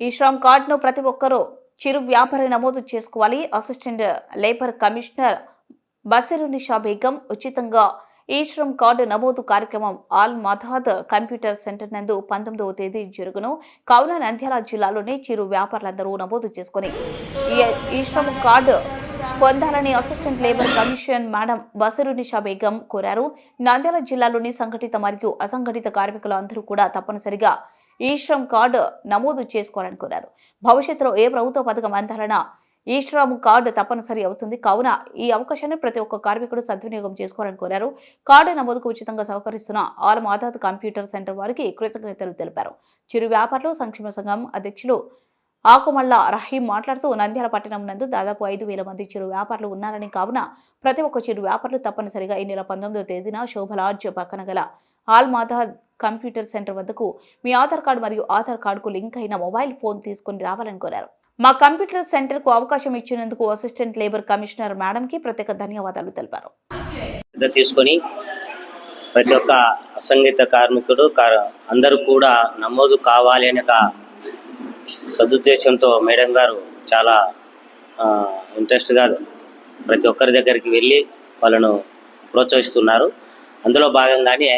ఈ శ్రమ్ కార్డును ప్రతి ఒక్కరూ చిరు వ్యాపారి నమోదు చేసుకోవాలి. Assistant labour commissioner Basharunnisa Begum ఉచితంగా ఈ శ్రమ్ కార్డు నమోదు కార్యక్రమం ఆల్ మధాద్ కంప్యూటర్ సెంటర్ నందు పంతొమ్మిదవ తేదీ జరుగును. కావున నంద్యాల జిల్లాలోని చిరు వ్యాపారులందరూ నమోదు చేసుకుని ఈ- ఈ శ్రమ్ కార్డు పొందాలని assistant labour commission madam Basarunnisa Begum కోరారు. నంద్యాల జిల్లాలోని సంఘటిత మరియు అసంఘటిత కార్మికులు అందరూ కూడా తప్పనిసరిగా ఈ శ్రమ్ కార్డు నమోదు చేసుకోవాలని కోరారు భవిష్యత్తులో ఏ ప్రభుత్వ పథకం అందాలన్నా ఈ శ్రమ్ కార్డు తప్పనిసరి అవుతుంది. కావున ఈ అవకాశాన్ని ప్రతి ఒక్క కార్మికుడు సద్వినియోగం చేసుకోవాలని కోరారు కార్డు నమోదుకు ఉచితంగా సహకరిస్తున్న ఆల్ మాదాద్ కంప్యూటర్ సెంటర్ వారికి కృతజ్ఞతలు తెలిపారు. చిరు వ్యాపారులు సంక్షేమ సంఘం అధ్యక్షులు ఆకుమల్ల రహీం మాట్లాడుతూ నంద్యాల పట్టణం నందు దాదాపు ఐదు వేల మంది చిరు వ్యాపారులు ఉన్నారని కావున ప్రతి ఒక్క చిరు వ్యాపారులు తప్పనిసరిగా ఈ నెల పంతొమ్మిదో తేదీన శోభలాడ్జ్ పక్కన గల ఆల్ మాదాద్ కంప్యూటర్ సెంటర్ వద్దకు మీ ఆధార్ కార్డు మరియు ఆధార్ కార్డుకు లింక్ అయిన మొబైల్ ఫోన్ తీసుకుని రావాలని కోరారు. మా కంప్యూటర్ సెంటర్కు అవకాశం ఇచ్చినందుకు అసిస్టెంట్ లేబర్ కమిషనర్ మేడం కి ప్రత్యేక ధన్యవాదాలు తెలిపారు. తీసుకొని ప్రతి ఒక్క అసంఘిత కార్మికుడు అందరూ కూడా నమోదు కావాలి అనే సదుద్దేశంతో మేడం గారు చాలా ఇంట్రెస్ట్గా ప్రతి ఒక్కరి దగ్గరికి వెళ్ళి వాళ్ళను ప్రోత్సహిస్తున్నారు. అందులో భాగంగానే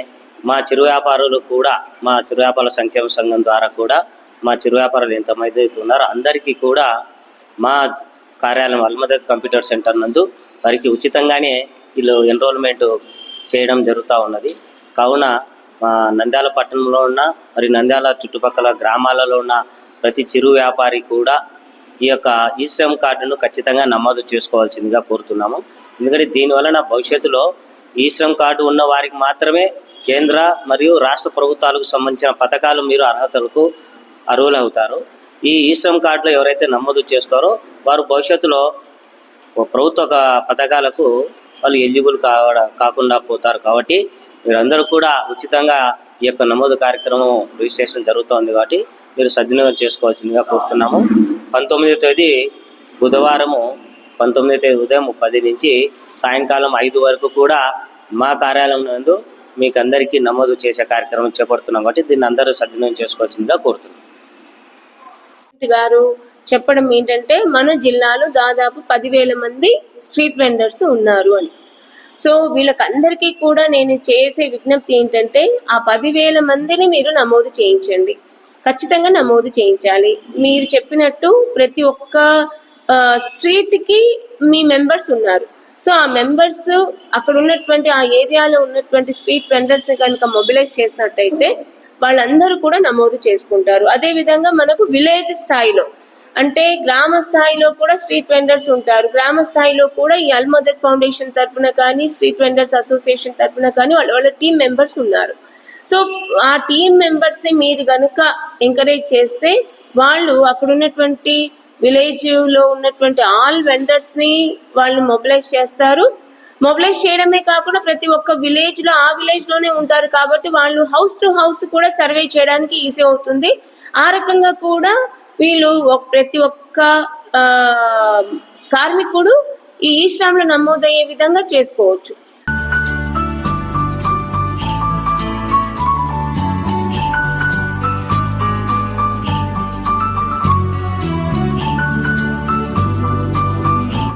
మా చిరు వ్యాపారులు కూడా మా చిరు వ్యాపార సంక్షేమ సంఘం ద్వారా కూడా మా చిరు వ్యాపారులు ఎంతమంది అయితే ఉన్నారో అందరికీ కూడా మా కార్యాలయం అల్మదత్ కంప్యూటర్ సెంటర్ నందు వారికి ఉచితంగానే వీళ్ళు ఎన్రోల్మెంట్ చేయడం జరుగుతూ ఉన్నది. కావున మా నంద్యాల పట్టణంలో ఉన్న మరి నంద్యాల చుట్టుపక్కల గ్రామాలలో ఉన్న ప్రతి చిరు వ్యాపారి కూడా ఈ యొక్క ఈ శ్రమ్ కార్డును ఖచ్చితంగా నమోదు చేసుకోవాల్సిందిగా కోరుతున్నాము. ఎందుకంటే దీనివలన భవిష్యత్తులో ఈ శ్రమ్ కార్డు ఉన్న వారికి మాత్రమే కేంద్ర మరియు రాష్ట్ర ప్రభుత్వాలకు సంబంధించిన పథకాలు మీరు అర్హతలకు అర్హులవుతారు ఈ ఈ శ్రమ్ కార్డులో ఎవరైతే నమోదు చేసుకోరో వారు భవిష్యత్తులో ప్రభుత్వ పథకాలకు వాళ్ళు ఎలిజిబుల్ కావడ కాకుండా పోతారు కాబట్టి మీరందరూ కూడా ఉచితంగా ఈ యొక్క నమోదు కార్యక్రమం రిజిస్ట్రేషన్ జరుగుతోంది కాబట్టి మీరు సద్వినియోగం చేసుకోవాల్సిందిగా కోరుతున్నాము. పంతొమ్మిదో తేదీ బుధవారము పంతొమ్మిదో తేదీ ఉదయం పది నుంచి సాయంకాలం ఐదు వరకు కూడా మా కార్యాలయం నందు మీకు అందరికీ నమోదు చేసే కార్యక్రమం చేపడుతున్నాం కాబట్టి దీన్ని అందరూ సద్వినియోగం చేసుకోవాల్సిందిగా కోరుతున్నాం. గారు చెప్పడం ఏంటంటే మన జిల్లాలో దాదాపు పదివేల మంది స్ట్రీట్ వెండర్స్ ఉన్నారు అని. సో వీళ్ళకందరికీ కూడా నేను చేసే విజ్ఞప్తి ఏంటంటే ఆ పదివేల మందిని మీరు నమోదు చేయించండి. ఖచ్చితంగా నమోదు చేయించాలి. మీరు చెప్పినట్టు ప్రతి ఒక్క స్ట్రీట్కి మీ మెంబర్స్ ఉన్నారు. సో ఆ మెంబర్స్ అక్కడ ఉన్నటువంటి ఆ ఏరియాలో ఉన్నటువంటి స్ట్రీట్ వెండర్స్ని కనుక మొబిలైజ్ చేసినట్టయితే వాళ్ళందరూ కూడా నమోదు చేసుకుంటారు. అదే విధంగా మనకు విలేజ్ స్థాయిలో అంటే గ్రామ స్థాయిలో కూడా స్ట్రీట్ వెండర్స్ ఉంటారు. గ్రామ స్థాయిలో కూడా ఈ అల్మదత్ ఫౌండేషన్ తరపున కానీ స్ట్రీట్ వెండర్స్ అసోసియేషన్ తరపున కానీ వాళ్ళ వాళ్ళ టీం మెంబర్స్ ఉన్నారు. సో ఆ టీం మెంబర్స్ని మీరు కనుక ఎంకరేజ్ చేస్తే వాళ్ళు అక్కడ ఉన్నటువంటి విలేజ్లో ఉన్నటువంటి ఆల్ వెండర్స్ని వాళ్ళు మొబిలైజ్ చేస్తారు. మొబిలైజ్ చేయడమే కాకుండా ప్రతి ఒక్క విలేజ్లో ఆ విలేజ్లోనే ఉంటారు కాబట్టి వాళ్ళు హౌస్ టు హౌస్ కూడా సర్వే చేయడానికి ఈజీ అవుతుంది. ఆ రకంగా కూడా వీళ్ళు ప్రతి ఒక్క కార్మికుడు ఈ ఈ శ్రమలో నమోదయ్యే విధంగా చేసుకోవచ్చు.